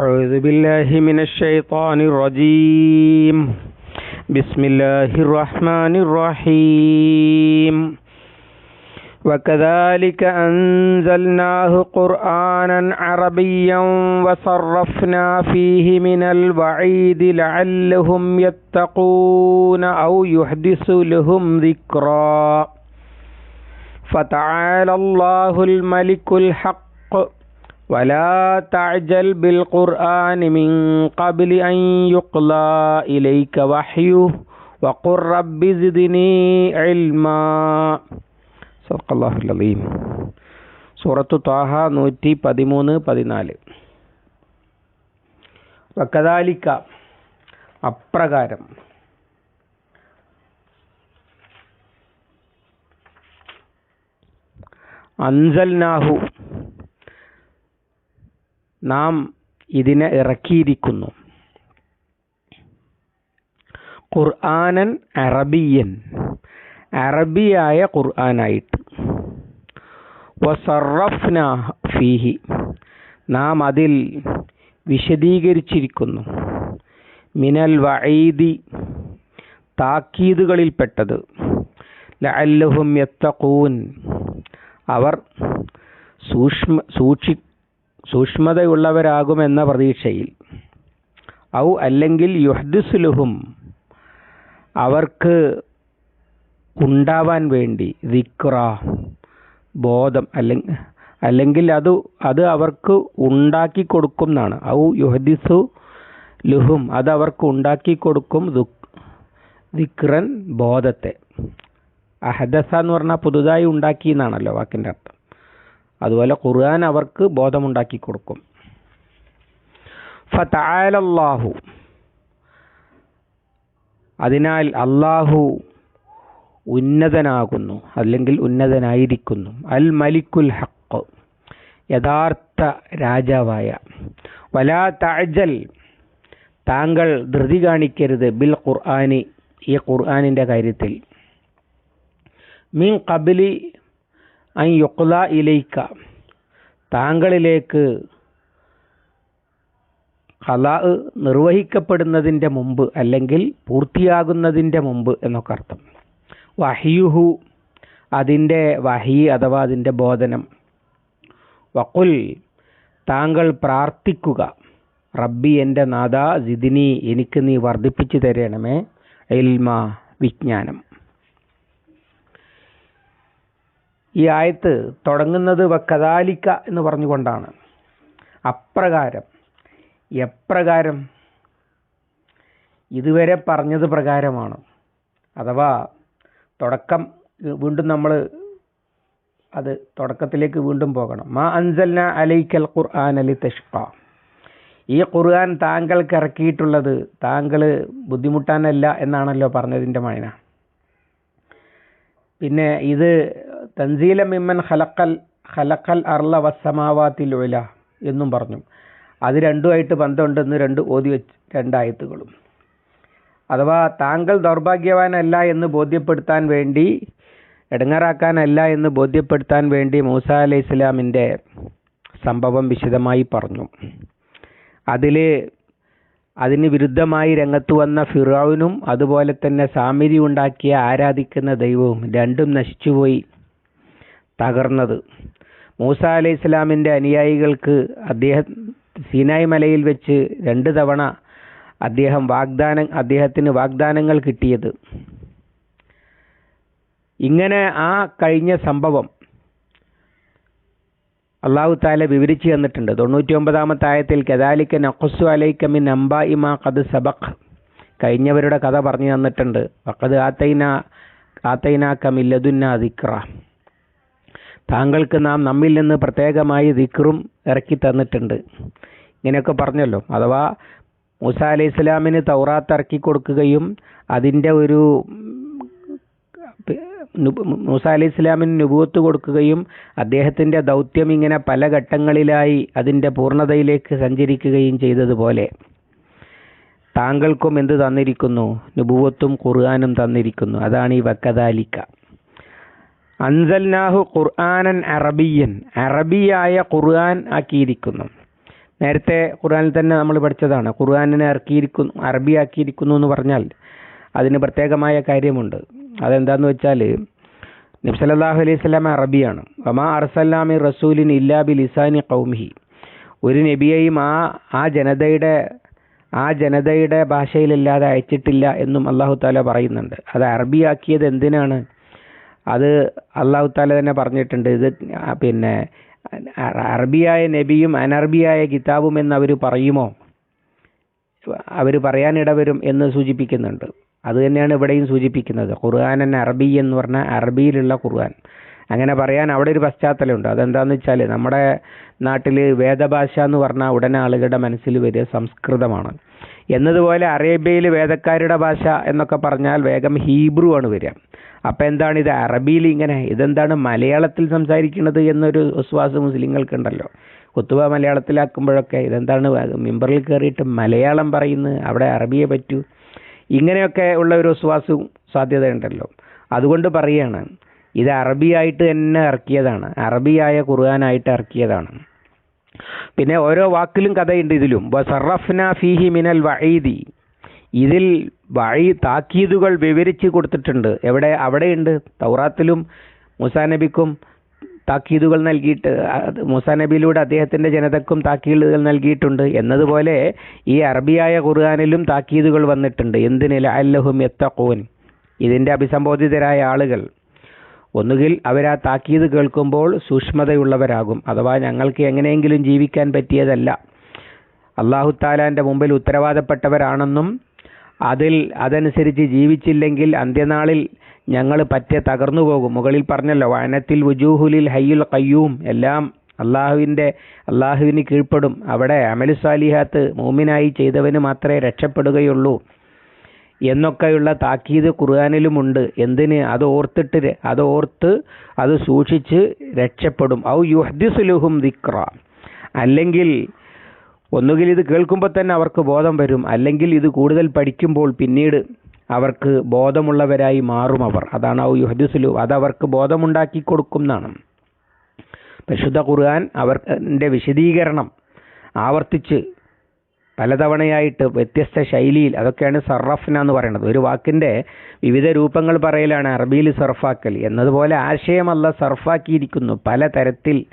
أعوذ بالله من الشيطان الرجيم. بسم الله الرحمن الرحيم. وكذلك أنزلناه قرآنا عربيا وصرفنا فيه من الوعيد لعلهم يتقون أو يحدث لهم ذكرا. فتعالى الله الملك الحق ولا تعجل بالقرآن من قبل أن يقضى إليك وحيه وقل رب زدني علما صدق الله العظيم സൂറത്തു ത്വാഹ നൂറ്റി പതിമൂന്ന് പതിനാല് വക്കതാലിക്ക അപ്രകാരം അൻസൽനാഹു നാം ഇതിനെ ഇറക്കിയിരിക്കുന്നു. ഖുർആനൻ അറബിയൻ. അറബിയായ ഖുർആനായിട്ട്. വസറഫ്ന ഫീഹി. നാം അതിൽ വിശദീകരിച്ചിരിക്കുന്നു. മിനൽ വഈദി. താക്കീതുകളിൽപ്പെട്ടത്. ലഅല്ലഹും യത്തഖൂൻ. അവർ സൂക്ഷ്മ സൂക്ഷി സൂക്ഷ്മതയുള്ളവരാകുമെന്ന പ്രതീക്ഷയിൽ. ഔ അല്ലെങ്കിൽ യുഹ്ദിസുലുഹും അവർക്ക് ഉണ്ടാവാൻ വേണ്ടി ദിക്ര ബോധം അല്ലെങ്കിൽ അല്ലെങ്കിൽ അത് അത് അവർക്ക് ഉണ്ടാക്കി കൊടുക്കും എന്നാണ്. ഔ യുഹദിസു ലുഹും അത് അവർക്ക് ഉണ്ടാക്കി കൊടുക്കും ദിക്റൻ ബോധത്തെ. അഹദസ എന്ന് പറഞ്ഞാൽ പുതുതായി ഉണ്ടാക്കി എന്നാണല്ലോ വാക്കിന്റെ അർത്ഥം. അതുപോലെ ഖുർആൻ അവർക്ക് ബോധമുണ്ടാക്കി കൊടുക്കും. ഫതആലല്ലാഹു. അതിനാൽ അള്ളാഹു ഉന്നതനാകുന്നു അല്ലെങ്കിൽ ഉന്നതനായിരിക്കുന്നു. അൽ മലിക്കുൽ ഹക്ക് യഥാർത്ഥ രാജാവായ. വലാ തഅജൽ താങ്കൾ ധൃതി കാണിക്കരുത് ബിൽ ഖുർആനി ഈ ഖുർആനിന്റെ കാര്യത്തിൽ. മീൻ കബിലി അൻ യുക്ല ഇലൈക്ക. താങ്കളിലേക്ക് കലാ നിർവഹിക്കപ്പെടുന്നതിന്റെ മുമ്പ് അല്ലെങ്കിൽ പൂർത്തിയാകുന്നതിന്റെ മുമ്പ് എന്നൊക്കെ അർത്ഥം. വഹിയുഹു അതിന്റെ വഹി അഥവാ അതിന്റെ ബോധനം. വക്കുൽ താങ്കൾ പ്രാർത്ഥിക്കുക. റബ്ബി എന്റെ നാഥ ജിദിനി എനിക്ക് നീ വർദ്ധിപ്പിച്ചു തരണമേ. ഇൽമ വിജ്ഞാനം. ഈ ആയത്ത് തുടങ്ങുന്നത് വക്കതാലിക്ക എന്ന് പറഞ്ഞുകൊണ്ടാണ്. അപ്രകാരം. എപ്രകാരം? ഇതുവരെ പറഞ്ഞത് പ്രകാരമാണ്. അഥവാ തുടക്കം വീണ്ടും നമ്മൾ അത് തുടക്കത്തിലേക്ക് വീണ്ടും പോകണം. മാ അൻസൽന അലൈക്കൽ ഖുർആൻ അലി തഷ്ക ഈ ഖുർആൻ താങ്കൾക്ക് ഇറക്കിയിട്ടുള്ളത് താങ്കൾ ബുദ്ധിമുട്ടാനല്ല എന്നാണല്ലോ പറഞ്ഞതിന്റെ മൈന. പിന്നെ ഇത് തൻസീല മിമ്മൻ ഖലക്കൽ ഖലക്കൽ അർല വസ്സമാവാത്തിൽ ഉല എന്നും പറഞ്ഞു. അത് രണ്ടുമായിട്ട് ബന്ധമുണ്ടെന്ന് രണ്ട് ഓതി വെച്ച് രണ്ടായത്തുകളും അഥവാ താങ്കൾ ദൗർഭാഗ്യവാനല്ല എന്ന് ബോധ്യപ്പെടുത്താൻ വേണ്ടി ഇടങ്ങറാക്കാനല്ല എന്ന് ബോധ്യപ്പെടുത്താൻ വേണ്ടി മൂസ അലൈഹി ഇസ്ലാമിന്റെ സംഭവം വിശദമായി പറഞ്ഞു. അതിൽ അതിന് വിരുദ്ധമായി രംഗത്ത് വന്ന ഫിറാവിനും അതുപോലെ തന്നെ സാമിരി ഉണ്ടാക്കിയ ആരാധിക്കുന്ന ദൈവവും രണ്ടും നശിച്ചുപോയി. തകർന്നത്. മൂസ അലൈഹി ഇസ്ലാമിന്റെ അനുയായികൾക്ക് അദ്ദേഹം സീനായ് മലയിൽ വെച്ച് രണ്ട് തവണ അദ്ദേഹം വാഗ്ദാനം അദ്ദേഹത്തിന് വാഗ്ദാനങ്ങൾ കിട്ടിയത്. ഇങ്ങനെ ആ കഴിഞ്ഞ സംഭവം അള്ളാഹു താല വിവരിച്ചു തന്നിട്ടുണ്ട്. തൊണ്ണൂറ്റി ഒമ്പതാമത്തെ ആയത്തിൽ കദാലിക്ക നഖുസു അലൈക്കമിൻ അംബ ഇമാ കത് സബഖ്. കഴിഞ്ഞവരുടെ കഥ പറഞ്ഞു തന്നിട്ടുണ്ട്. വക്കത് ആത്തൈന ആത്തൈനാക്കമില്ലതുന്ന ദിക്ര താങ്കൾക്ക് നാം നമ്മിൽ നിന്ന് പ്രത്യേകമായി ദിക്റും ഇറക്കി തന്നിട്ടുണ്ട്. ഇങ്ങനെയൊക്കെ പറഞ്ഞല്ലോ. അഥവാ മൂസ അലി ഇസ്ലാമിന് തൗറാത്ത് ഇറക്കി കൊടുക്കുകയും അതിന്റെ ഒരു മൂസ അലി ഇസ്ലാമിന് നുപൂത്ത് കൊടുക്കുകയും അദ്ദേഹത്തിന്റെ ദൗത്യം ഇങ്ങനെ പല ഘട്ടങ്ങളിലായി അതിന്റെ പൂർണതയിലേക്ക് സഞ്ചരിക്കുകയും ചെയ്തതുപോലെ താങ്കൾക്കും എന്ത് തന്നിരിക്കുന്നു? നുപൂവത്തും ഖുർആാനും തന്നിരിക്കുന്നു. അതാണ് ഈ വക്കദാലിക്ക. അൻസൽനാഹു ഖുർആനൻ അറബിയൻ. അറബിയായ ഖുർആൻ ആക്കിയിരിക്കുന്നു. നേരത്തെ ഖുർആനിൽ തന്നെ നമ്മൾ പഠിച്ചതാണ്. ഖുർആാനിനെ ഇറക്കിയിരിക്കുന്നു അറബി ആക്കിയിരിക്കുന്നു എന്ന് പറഞ്ഞാൽ അതിന് പ്രത്യേകമായ കാര്യമുണ്ട്. അതെന്താന്ന് വെച്ചാൽ നബ്സല്ലാഹു അലൈഹി സ്വലാം അറബിയാണ്. വമാ അർസല്ലാമി റസൂലിൻ ഇല്ലാ ബി ലിസാനി കൗമിഹി ഒരു നബിയെയും ആ ആ ജനതയുടെ ആ ജനതയുടെ ഭാഷയിലല്ലാതെ അയച്ചിട്ടില്ല എന്നും അള്ളാഹു താല പറയുന്നുണ്ട്. അത് അറബിയാക്കിയത് എന്തിനാണ്? അത് അള്ളാഹു താല തന്നെ പറഞ്ഞിട്ടുണ്ട്. ഇത് പിന്നെ അറബിയായ നബിയും അനറബിയായ കിതാബും എന്ന് അവർ പറയുമോ? അവർ പറയാനിട വരും എന്ന് സൂചിപ്പിക്കുന്നുണ്ട്. അത് തന്നെയാണ് ഇവിടെയും സൂചിപ്പിക്കുന്നത്. ഖുർആൻ എന്ന അറബി എന്ന് പറഞ്ഞാൽ അറബിയിലുള്ള ഖുർആൻ. അങ്ങനെ പറയാൻ അവിടെ ഒരു പശ്ചാത്തലമുണ്ട്. അതെന്താണെന്ന് വെച്ചാൽ നമ്മുടെ നാട്ടിൽ വേദഭാഷ എന്ന് പറഞ്ഞാൽ ഉടനെ ആളുകളുടെ മനസ്സിൽ വരിക സംസ്കൃതമാണ്. എന്നതുപോലെ അറേബ്യയിൽ വേദക്കാരുടെ ഭാഷ എന്നൊക്കെ പറഞ്ഞാൽ വേഗം ഹീബ്രു ആണ് വരിക. അപ്പം എന്താണ് ഇത് അറബിയിൽ ഇങ്ങനെ ഇതെന്താണ് മലയാളത്തിൽ സംസാരിക്കുന്നത് എന്നൊരു വിശ്വാസം മുസ്ലിങ്ങൾക്കുണ്ടല്ലോ. കുത്തുവ മലയാളത്തിലാക്കുമ്പോഴൊക്കെ ഇതെന്താണ് മിമ്പറിൽ കയറിയിട്ട് മലയാളം പറയുന്നത് അവിടെ അറബിയെ പറ്റൂ? ഇങ്ങനെയൊക്കെ ഉള്ള ഒരു വിശ്വാസവും സാധ്യതയുണ്ടല്ലോ. അതുകൊണ്ട് പറയുകയാണ് ഇത് അറബിയായിട്ട് തന്നെ ഇറക്കിയതാണ്. അറബിയായ ഖുർആനായിട്ട് ഇറക്കിയതാണ്. പിന്നെ ഓരോ വാക്കിലും കഥയുണ്ട് ഇതിലും. വസറഫ്ന ഫീഹി മിനൽ വഴീതി ഇതിൽ വഴി താക്കീതുകൾ വിവരിച്ച് കൊടുത്തിട്ടുണ്ട്. എവിടെ അവിടെയുണ്ട്? തൗറാത്തിലും മുസാ നബിക്കും താക്കീതുകൾ നൽകിയിട്ട് മുസാ നബിയിലൂടെ അദ്ദേഹത്തിന്റെ ജനതക്കും താക്കീതുകൾ നൽകിയിട്ടുണ്ട്. എന്നതുപോലെ ഈ അറബിയായ ഖുർആാനിലും താക്കീതുകൾ വന്നിട്ടുണ്ട്. എന്തിന്? അല്ലഹും എത്തക്കോൻ ഇതിന്റെ അഭിസംബോധിതരായ ആളുകൾ. ഒന്നുകിൽ അവരാ താക്കീത് കേൾക്കുമ്പോൾ സൂക്ഷ്മതയുള്ളവരാകും. അഥവാ ഞങ്ങൾക്ക് എങ്ങനെയെങ്കിലും ജീവിക്കാൻ പറ്റിയതല്ല. അള്ളാഹു താലാന്റെ മുമ്പിൽ ഉത്തരവാദപ്പെട്ടവരാണെന്നും അതിൽ അതനുസരിച്ച് ജീവിച്ചില്ലെങ്കിൽ അന്ത്യനാളിൽ ഞങ്ങൾ പറ്റെ തകർന്നു പോകും. മുകളിൽ പറഞ്ഞല്ലോ വനത്തിൽ വുജൂഹുലിൽ ഹയ്യുൽ കയ്യൂം എല്ലാം അള്ളാഹുവിന്റെ അള്ളാഹുവിന് കീഴ്പ്പെടും. അവിടെ അമലു സാലിഹാത്ത് മൂമിനായി ചെയ്തവന് മാത്രമേ രക്ഷപ്പെടുകയുള്ളൂ. എന്നൊക്കെയുള്ള താക്കീത് ഖുർആാനിലുമുണ്ട്. എന്തിന്? അത് ഓർത്തിട്ട് അത് ഓർത്ത് അത് സൂക്ഷിച്ച് രക്ഷപ്പെടും. ഔ യുഹദിസുലുഹും ദിക്ര അല്ലെങ്കിൽ ഒന്നുകിൽ ഇത് കേൾക്കുമ്പോൾ തന്നെ അവർക്ക് ബോധം വരും. അല്ലെങ്കിൽ ഇത് കൂടുതൽ പഠിക്കുമ്പോൾ പിന്നീട് അവർക്ക് ബോധമുള്ളവരായി മാറും അവർ. അതാണ് ഔ യുഹദിസുലു അത് അവർക്ക് ബോധമുണ്ടാക്കി കൊടുക്കുന്നതാണ് പരിശുദ്ധ ഖുർആൻ അവർ വിശദീകരണം ആവർത്തിച്ച് പലതവണയായിട്ട് വ്യത്യസ്ത ശൈലിയിൽ അതൊക്കെയാണ് സർറഫ്ന എന്ന് പറയുന്നത്. ഒരു വാക്കിന്റെ വിവിധ രൂപങ്ങൾ പറയലാണ് അറബിയിൽ സർഫാക്കൽ. എന്നതുപോലെ ആശയമല്ല സർഫാക്കിയിരിക്കുന്നു പല തരത്തിൽ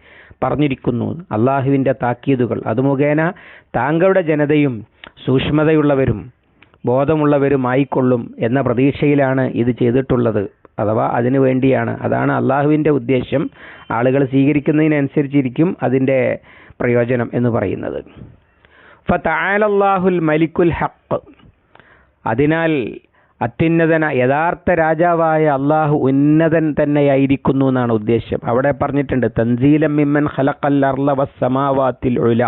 പറഞ്ഞിരിക്കുന്നു. അള്ളാഹുവിന്റെ താക്കീതുകൾ. അത് മുഖേന താങ്കളുടെ ജനതയും സൂക്ഷ്മതയുള്ളവരും ബോധമുള്ളവരുമായിക്കൊള്ളും എന്ന പ്രതീക്ഷയിലാണ് ഇത് ചെയ്തിട്ടുള്ളത് അഥവാ അതിനു വേണ്ടിയാണ്. അതാണ് അള്ളാഹുവിന്റെ ഉദ്ദേശം. ആളുകൾ സ്വീകരിക്കുന്നതിനനുസരിച്ചിരിക്കും അതിന്റെ പ്രയോജനം എന്ന് പറയുന്നത്. ഫതആലല്ലാഹുൽ മലിക്കുൽ ഹക്ക് അതിനാൽ അത്യുന്നതന യഥാർത്ഥ രാജാവായ അള്ളാഹു ഉന്നതൻ തന്നെയായിരിക്കുന്നു എന്നാണ് ഉദ്ദേശം. അവിടെ പറഞ്ഞിട്ടുണ്ട് തൻസീലം മിമ്മൻ ഉല.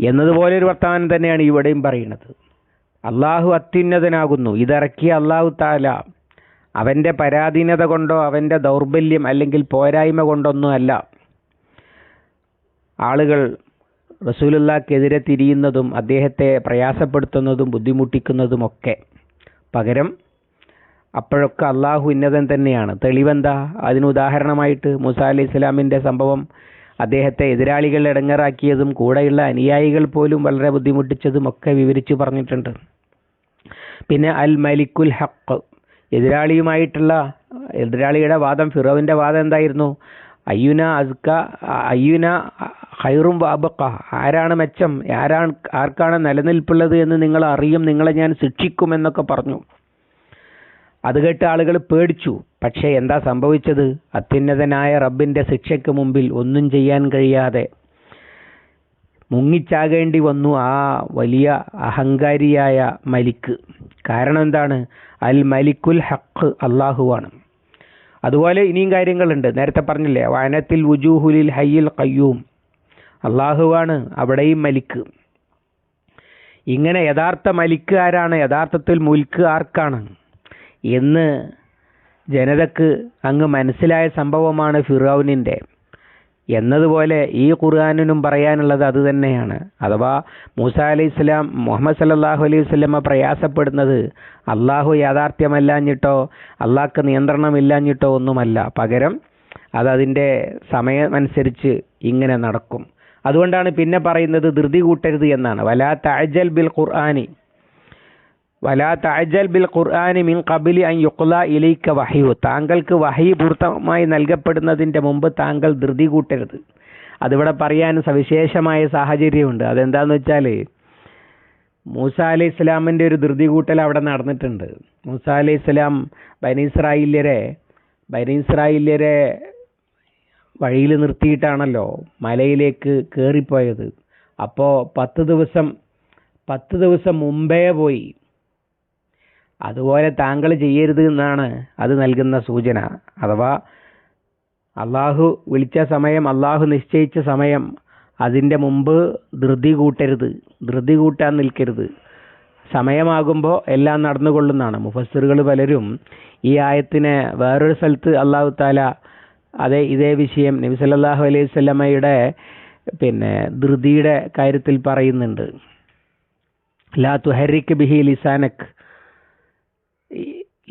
എന്നതുപോലെ ഒരു വർത്തമാനം തന്നെയാണ് ഇവിടെയും പറയുന്നത്. അള്ളാഹു അത്യുന്നതനാകുന്നു ഇതിറക്കിയ അള്ളാഹു താല അവന്റെ പരാധീനത കൊണ്ടോ അവന്റെ ദൗർബല്യം അല്ലെങ്കിൽ പോരായ്മ കൊണ്ടൊന്നും അല്ല. ആളുകൾ റസൂലുള്ളാക്കെതിരെ തിരിയുന്നതും അദ്ദേഹത്തെ പ്രയാസപ്പെടുത്തുന്നതും ബുദ്ധിമുട്ടിക്കുന്നതുമൊക്കെ. പകരം അപ്പോഴൊക്കെ അള്ളാഹു ഉന്നതൻ തന്നെയാണ്. തെളിവെന്താ? അതിന് ഉദാഹരണമായിട്ട് മൂസ അലി ഇസ്ലാമിന്റെ സംഭവം അദ്ദേഹത്തെ എതിരാളികൾ ഇടങ്ങറാക്കിയതും കൂടെയുള്ള അനുയായികൾ പോലും വളരെ ബുദ്ധിമുട്ടിച്ചതും ഒക്കെ വിവരിച്ചു പറഞ്ഞിട്ടുണ്ട്. പിന്നെ അൽ മലിക്കുൽ ഹക്ക് എതിരാളിയുമായിട്ടുള്ള എതിരാളിയുടെ വാദം ഫിറോവിന്റെ വാദം എന്തായിരുന്നു? അയ്യുന അസ്ക അയ്യുന ഹൈറും വാബക്ക ആരാണ് മെച്ചം? ആരാണ് ആർക്കാണ് നിലനിൽപ്പുള്ളത് എന്ന് നിങ്ങൾ അറിയും നിങ്ങളെ ഞാൻ ശിക്ഷിക്കുമെന്നൊക്കെ പറഞ്ഞു. അത് കേട്ട് ആളുകൾ പേടിച്ചു. പക്ഷേ എന്താ സംഭവിച്ചത്? അത്യുന്നതനായ റബ്ബിന്റെ ശിക്ഷയ്ക്ക് മുമ്പിൽ ഒന്നും ചെയ്യാൻ കഴിയാതെ മുങ്ങിച്ചാകേണ്ടി വന്നു ആ വലിയ അഹങ്കാരിയായ മലിക്ക്. കാരണം എന്താണ്? അൽ മലിക്കുൽ ഹക്ക് അള്ളാഹുവാണ് അതുപോലെ ഇനിയും കാര്യങ്ങളുണ്ട്. നേരത്തെ പറഞ്ഞില്ലേ വനത്തിൽ വുജൂഹുലിൽ ഹയ്യിൽ കയ്യൂം അള്ളാഹുവാണ് അവിടെയും മലിക്ക്. ഇങ്ങനെ യഥാർത്ഥ മലിക്ക് ആരാണ്? യഥാർത്ഥത്തിൽ മുൽക്ക് ആർക്കാണ്? എന്ന് ജനതക്ക് അങ്ങ് മനസ്സിലായ സംഭവമാണ് ഫിറൌനിന്റെ. എന്നതുപോലെ ഈ ഖുർആാനിനും പറയാനുള്ളത് അത് തന്നെയാണ്. അഥവാ മൂസ അലൈഹി ഇസ്ലാം മുഹമ്മദ് സല്ലാഹു അലൈഹി വസ്ലമ പ്രയാസപ്പെടുന്നത് അള്ളാഹു യാഥാർത്ഥ്യമല്ലാഞ്ഞിട്ടോ അള്ളാഹ്ക്ക് നിയന്ത്രണമില്ലാഞ്ഞിട്ടോ ഒന്നുമല്ല. പകരം അതതിന്റെ സമയമനുസരിച്ച് ഇങ്ങനെ നടക്കും. അതുകൊണ്ടാണ് പിന്നെ പറയുന്നത് ധൃതി കൂട്ടരുത് എന്നാണ്. വലാ തഅജൽ ബിൽ ഖുർആാനി. വലാ തഅജൽ ബിൽ ഖുർആാനി മിൻ കബിലി അൻ യുക്ല ഇലൈക വഹയു താങ്കൾക്ക് വഹി പൂർത്തമായി നൽകപ്പെടുന്നതിന്റെ മുമ്പ് താങ്കൾ ധൃതി കൂട്ടരുത്. അതിവിടെ പറയാൻ സവിശേഷമായ സാഹചര്യമുണ്ട്. അതെന്താണെന്ന് വെച്ചാൽ മൂസ അലി ഇസ്ലാമിന്റെ ഒരു ധൃതി കൂട്ടൽ അവിടെ നടന്നിട്ടുണ്ട്. മൂസ അലി ഇസ്ലാം ബനീസ്രായില്യരെ ബനീസ്രായില്യരെ വഴിയിൽ നിർത്തിയിട്ടാണല്ലോ മലയിലേക്ക് കയറിപ്പോയത് അപ്പോൾ പത്ത് ദിവസം പത്ത് ദിവസം മുമ്പേ പോയി. അതുപോലെ താങ്കൾ ചെയ്യരുത് എന്നാണ് അത് നൽകുന്ന സൂചന. അഥവാ അള്ളാഹു വിളിച്ച സമയം അള്ളാഹു നിശ്ചയിച്ച സമയം അതിന്റെ മുമ്പ് ധൃതി കൂട്ടരുത്. ധൃതി കൂട്ടാൻ നിൽക്കരുത്. സമയമാകുമ്പോൾ എല്ലാം നടന്നുകൊള്ളുന്നതാണ്. മുഫസ്സിറുകൾ പലരും ഈ ആയത്തിനെ വേറൊരു സ്ഥലത്ത് അള്ളാഹു താല അതേ ഇതേ വിഷയം നബി സല്ലല്ലാഹു അലൈഹി വസല്ലമയുടെ പിന്നെ ധൃതിയുടെ കാര്യത്തിൽ പറയുന്നുണ്ട്. ലാ തുഹരിക്ക് ബിഹി ലിസാനക്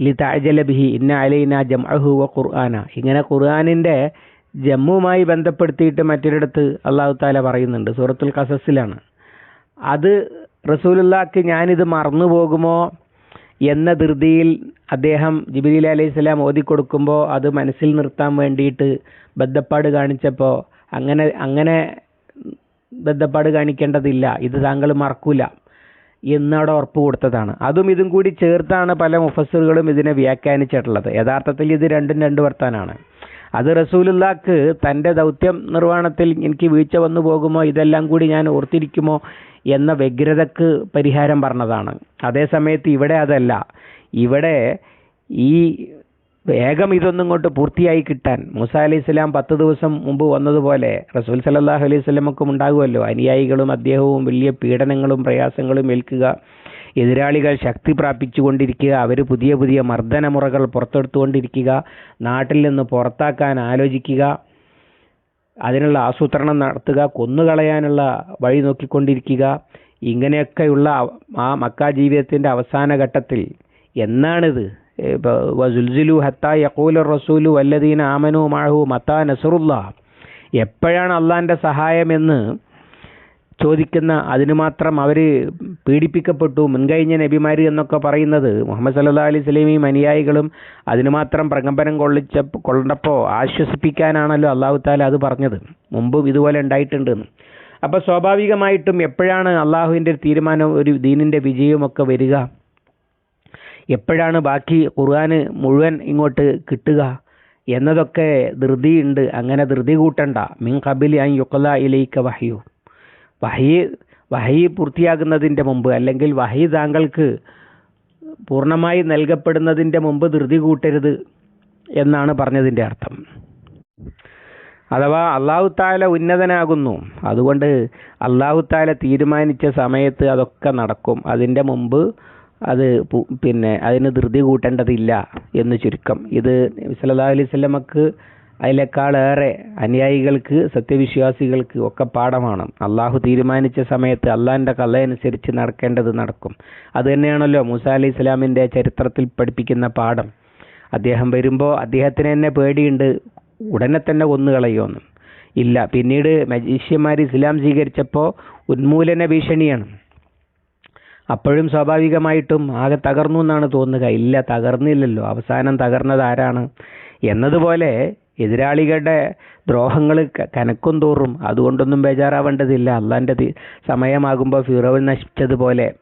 ലിതാജല ബിഹി ഇന്ന അലൈന ജംഅഹു വ ഖുർആന. ഇങ്ങനെ ഖുർആാനിന്റെ ജമ്മുമായി ബന്ധപ്പെടുത്തിയിട്ട് മറ്റൊരിടത്ത് അള്ളാഹു താല പറയുന്നുണ്ട് സൂറത്തുൽ ഖസസിലാണ്. അത് റസൂലുള്ളാക്ക് ഞാനിത് മറന്നു പോകുമോ എന്ന ധൃതിയിൽ അദ്ദേഹം ജിബിലി അലൈഹി സ്വലാം ഓതിക്കൊടുക്കുമ്പോൾ അത് മനസ്സിൽ നിർത്താൻ വേണ്ടിയിട്ട് ബദ്ധപ്പാട് കാണിച്ചപ്പോൾ അങ്ങനെ അങ്ങനെ ബദ്ധപ്പാട് കാണിക്കേണ്ടതില്ല. ഇത് താങ്കൾ മറക്കൂല എന്നവിടെ ഉറപ്പ് കൊടുത്തതാണ്. അതും ഇതും കൂടി ചേർത്താണ് പല മുഫസ്സിറുകളും ഇതിനെ വ്യാഖ്യാനിച്ചിട്ടുള്ളത്. യഥാർത്ഥത്തിൽ ഇത് രണ്ടും രണ്ട് വർത്താനാണ്. അത് റസൂലുല്ലാക്ക് തന്റെ ദൗത്യം നിർവഹണത്തിൽ എനിക്ക് വീഴ്ച വന്നു പോകുമോ? ഇതെല്ലാം കൂടി ഞാൻ ഓർത്തിരിക്കുമോ? എന്ന വ്യഗ്രതക്ക് പരിഹാരം പറഞ്ഞതാണ്. അതേസമയത്ത് ഇവിടെ അതല്ല. ഇവിടെ ഈ വേഗം ഇതൊന്നും കൊണ്ട് പൂർത്തിയായി കിട്ടാൻ മൂസ അലി സ്വലാം പത്ത് ദിവസം മുമ്പ് വന്നതുപോലെ റസൂൽ സല്ലല്ലാഹു അലൈഹി സ്വലമൊക്കെ ഉണ്ടാകുമല്ലോ. അനുയായികളും അദ്ദേഹവും വലിയ പീഡനങ്ങളും പ്രയാസങ്ങളും ഏൽക്കുക. എതിരാളികൾ ശക്തി പ്രാപിച്ചുകൊണ്ടിരിക്കുക അവർ പുതിയ പുതിയ മർദ്ദനമുറകൾ പുറത്തെടുത്തുകൊണ്ടിരിക്കുക നാട്ടിൽ നിന്ന് പുറത്താക്കാൻ ആലോചിക്കുക അതിനുള്ള ആസൂത്രണം നടത്തുക കൊന്നുകളയാനുള്ള വഴി നോക്കിക്കൊണ്ടിരിക്കുക. ഇങ്ങനെയൊക്കെയുള്ള ആ മക്ക ജീവിതത്തിന്റെ അവസാന ഘട്ടത്തിൽ എന്നാണിത്? വസുൽസിലു ഹത്ത യക്കൂല റസൂലു വല്ലദീന ആമനു മാഹു മത്ത നസറുല്ല. എപ്പോഴാണ് അള്ളാന്റെ സഹായമെന്ന് ചോദിക്കുന്ന അതിനു മാത്രം അവർ പീഡിപ്പിക്കപ്പെട്ടു മുൻകഴിഞ്ഞ നബിമാർ എന്നൊക്കെ പറയുന്നത് മുഹമ്മദ് സല്ലാ അലൈഹി സ്വലീമയും അനുയായികളും അതിനു മാത്രം പ്രകമ്പനം കൊള്ളിച്ച കൊണ്ടപ്പോൾ ആശ്വസിപ്പിക്കാനാണല്ലോ അള്ളാഹു താല അത് പറഞ്ഞത്. മുമ്പും ഇതുപോലെ ഉണ്ടായിട്ടുണ്ടെന്ന് അപ്പോൾ സ്വാഭാവികമായിട്ടും എപ്പോഴാണ് അള്ളാഹുവിന്റെ തീരുമാനം ഒരു ദീനിന്റെ വിജയമൊക്കെ വരിക? എപ്പോഴാണ് ബാക്കി ഖുർആൻ മുഴുവൻ ഇങ്ങോട്ട് കിട്ടുക? എന്നതൊക്കെ ധൃതിയുണ്ട്. അങ്ങനെ ധൃതി കൂട്ടണ്ട. മിൻ കബിലി അൻ യുക്കല ഇലൈക്ക വഹയു. വഹി വഹി പൂർത്തിയാകുന്നതിന്റെ മുമ്പ് അല്ലെങ്കിൽ വഹി താങ്കൾക്ക് പൂർണമായി നൽകപ്പെടുന്നതിന്റെ മുമ്പ് ധൃതി കൂട്ടരുത് എന്നാണ് പറഞ്ഞതിന്റെ അർത്ഥം. അഥവാ അള്ളാഹു താല ഉന്നതനാകുന്നു. അതുകൊണ്ട് അള്ളാഹു താല തീരുമാനിച്ച സമയത്ത് അതൊക്കെ നടക്കും. അതിന്റെ മുമ്പ് അത് പിന്നെ അതിന് ധൃതി കൂട്ടേണ്ടതില്ല എന്ന് ചുരുക്കം. ഇത് സല്ലാ അലൈഹി സ്വലമക്ക് അതിനേക്കാളേറെ അനുയായികൾക്ക് സത്യവിശ്വാസികൾക്ക് ഒക്കെ പാഠമാണ്. അള്ളാഹു തീരുമാനിച്ച സമയത്ത് അള്ളാഹിന്റെ കലയനുസരിച്ച് നടക്കേണ്ടത് നടക്കും. അത് തന്നെയാണല്ലോ മൂസ അലി ഇസ്ലാമിന്റെ ചരിത്രത്തിൽ പഠിപ്പിക്കുന്ന പാഠം. അദ്ദേഹം വരുമ്പോൾ അദ്ദേഹത്തിന് തന്നെ പേടിയുണ്ട് ഉടനെ തന്നെ കൊന്നുകളയുമെന്ന് ഇല്ല പിന്നീട് മജീഷ്യന്മാർ ഇസ്ലാം സ്വീകരിച്ചപ്പോൾ ഉന്മൂലന ഭീഷണിയാണ്. അപ്പോഴും സ്വാഭാവികമായിട്ടും ആകെ തകർന്നു എന്നാണ് തോന്നുക. ഇല്ല തകർന്നില്ലല്ലോ. അവസാനം തകർന്നത് ആരാണ്? എന്നതുപോലെ എതിരാളികളുടെ ദ്രോഹങ്ങൾ കനക്കും തോറും അതുകൊണ്ടൊന്നും ബേജാറാവേണ്ടതില്ല. അള്ളാന്റെ സമയമാകുമ്പോൾ ഫിറോവിൽ നശിച്ചതുപോലെ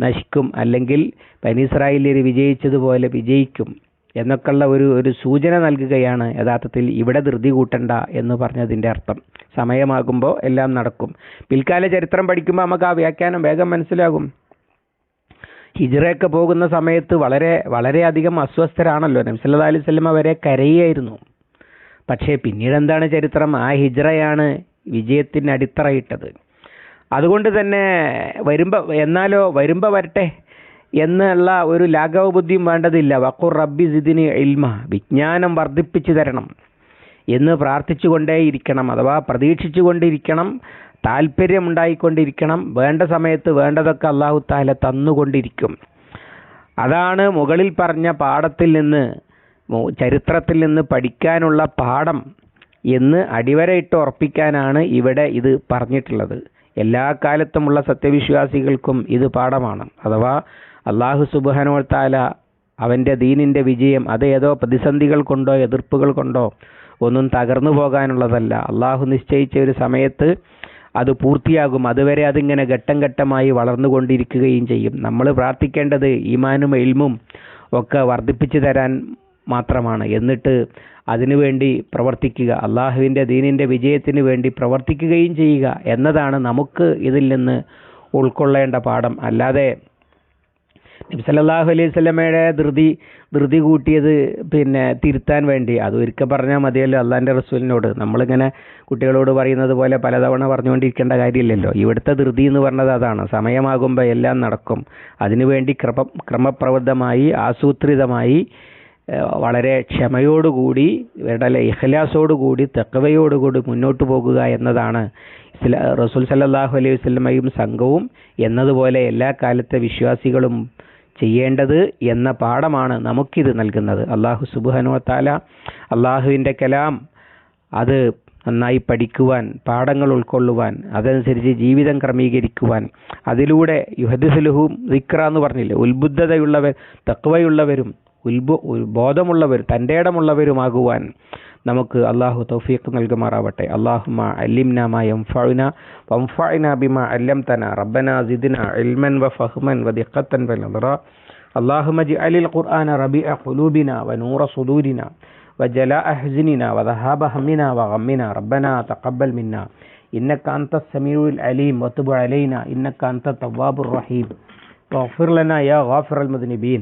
നശിക്കും. അല്ലെങ്കിൽ പനീസ്രായിലിൽ വിജയിച്ചതുപോലെ വിജയിക്കും എന്നൊക്കെയുള്ള ഒരു ഒരു സൂചന നൽകുകയാണ് യഥാർത്ഥത്തിൽ ഇവിടെ ധൃതി കൂട്ടണ്ട എന്ന് പറഞ്ഞതിന്റെ അർത്ഥം. സമയമാകുമ്പോൾ എല്ലാം നടക്കും. പിൽക്കാല ചരിത്രം പഠിക്കുമ്പോൾ നമുക്ക് ആ വ്യാഖ്യാനം വേഗം മനസ്സിലാകും. ഹിജറയൊക്കെ പോകുന്ന സമയത്ത് വളരെ വളരെയധികം അസ്വസ്ഥരാണല്ലോ. നബ്സല്ലാ അലൈഹി സ്വലമ വരെ കരയായിരുന്നു. പക്ഷേ പിന്നീട് എന്താണ് ചരിത്രം? ആ ഹിജ്റയാണ് വിജയത്തിന് അടിത്തറയിട്ടത്. അതുകൊണ്ട് തന്നെ വരുമ്പോൾ എന്നാലോ വരുമ്പോൾ വരട്ടെ എന്നുള്ള ഒരു ലാഘവ ബുദ്ധിയും വേണ്ടതില്ല. വഖുർ റബ്ബി സിദിന് ഇൽമ വിജ്ഞാനം വർദ്ധിപ്പിച്ചു തരണം എന്ന് പ്രാർത്ഥിച്ചുകൊണ്ടേയിരിക്കണം അഥവാ പ്രതീക്ഷിച്ചു കൊണ്ടിരിക്കണം താല്പര്യമുണ്ടായിക്കൊണ്ടിരിക്കണം വേണ്ട സമയത്ത് വേണ്ടതൊക്കെ അള്ളാഹു താല തന്നുകൊണ്ടിരിക്കും. അതാണ് മുകളിൽ പറഞ്ഞ പാഠത്തിൽ നിന്ന് ചരിത്രത്തിൽ നിന്ന് പഠിക്കാനുള്ള പാഠം എന്ന് അടിവരയിട്ട് ഉറപ്പിക്കാനാണ് ഇവിടെ ഇത് പറഞ്ഞിട്ടുള്ളത്. എല്ലാ കാലത്തുമുള്ള സത്യവിശ്വാസികൾക്കും ഇത് പാഠമാണ്. അഥവാ അള്ളാഹു സുബാനോ താല അവന്റെ ദീനിന്റെ വിജയം അത് ഏതോ പ്രതിസന്ധികൾ കൊണ്ടോ എതിർപ്പുകൾ കൊണ്ടോ ഒന്നും തകർന്നു പോകാനുള്ളതല്ല. അള്ളാഹു നിശ്ചയിച്ച ഒരു സമയത്ത് അത് പൂർത്തിയാകും. അതുവരെ അതിങ്ങനെ ഘട്ടം ഘട്ടമായി വളർന്നുകൊണ്ടിരിക്കുകയും ചെയ്യും. നമ്മൾ പ്രാർത്ഥിക്കേണ്ടത് ഈമാനും എൽമും ഒക്കെ വർദ്ധിപ്പിച്ചു തരാൻ മാത്രമാണ്. എന്നിട്ട് അതിനുവേണ്ടി പ്രവർത്തിക്കുക അള്ളാഹുവിന്റെ ദീനിന്റെ വിജയത്തിന് വേണ്ടി പ്രവർത്തിക്കുകയും ചെയ്യുക എന്നതാണ് നമുക്ക് ഇതിൽ നിന്ന് ഉൾക്കൊള്ളേണ്ട പാഠം. അല്ലാതെ നബ്സല്ലാഹു അലൈഹി സ്വലമയുടെ ധൃതി ധൃതി കൂട്ടിയത് പിന്നെ തിരുത്താൻ വേണ്ടി. അത് ഒരിക്കൽ പറഞ്ഞാൽ മതിയല്ലോ അള്ളാഹിന്റെ റസൂലിനോട്. നമ്മളിങ്ങനെ കുട്ടികളോട് പറയുന്നത് പോലെ പലതവണ പറഞ്ഞുകൊണ്ടിരിക്കേണ്ട കാര്യമില്ലല്ലോ. ഇവിടുത്തെ ധൃതി എന്ന് പറഞ്ഞത് അതാണ്. സമയമാകുമ്പോൾ എല്ലാം നടക്കും. അതിനുവേണ്ടി ക്രമ ക്രമപ്രബദ്ധമായി ആസൂത്രിതമായി വളരെ ക്ഷമയോടുകൂടി ഇവരുടെ ഇഖ്ലാസോടുകൂടി തെക്കവയോടുകൂടി മുന്നോട്ട് പോകുക എന്നതാണ് റസൂൽ സല്ലാഹു അലൈഹി വസ്ലമയും സംഘവും എന്നതുപോലെ എല്ലാ കാലത്തെ വിശ്വാസികളും ചെയ്യേണ്ടത് എന്ന പാഠമാണ് നമുക്കിത് നൽകുന്നത്. അള്ളാഹു സുബുഹനുവത്താല താല അള്ളാഹുവിന്റെ കലാം അത് നന്നായി പഠിക്കുവാൻ പാഠങ്ങൾ ഉൾക്കൊള്ളുവാൻ അതനുസരിച്ച് ജീവിതം ക്രമീകരിക്കുവാൻ അതിലൂടെ യുഹദുസുലുഹും ദിക്ര എന്ന് പറഞ്ഞില്ലേ ഉത്ബുദ്ധതയുള്ളവർ തക്വയുള്ളവരും ഉത്ബോ ബോധമുള്ളവർ തൻ്റെ ഇടമുള്ളവരുമാകുവാൻ നമുക്ക് അള്ളാഹു തൗഫീഖ് നൽകുമാറാവട്ടെ അള്ളാഹുമ അല്ലിംന മാ യംഫഉന വംഫഅന ബിമാ അല്ലംതന റബ്ബന സിദ്ന ഇൽമൻ വഫഹ്മൻ വദിഖത്തൻ വനദറ اللهم اجعل القرآن ربيع قلوبنا ونور صدورنا وجلاء أحزننا وذهاب همنا وغمنا ربنا تقبل منا إنك أنت السميع العليم وتب علينا إنك أنت التواب الرحيم واغفر لنا يا غافر المذنبين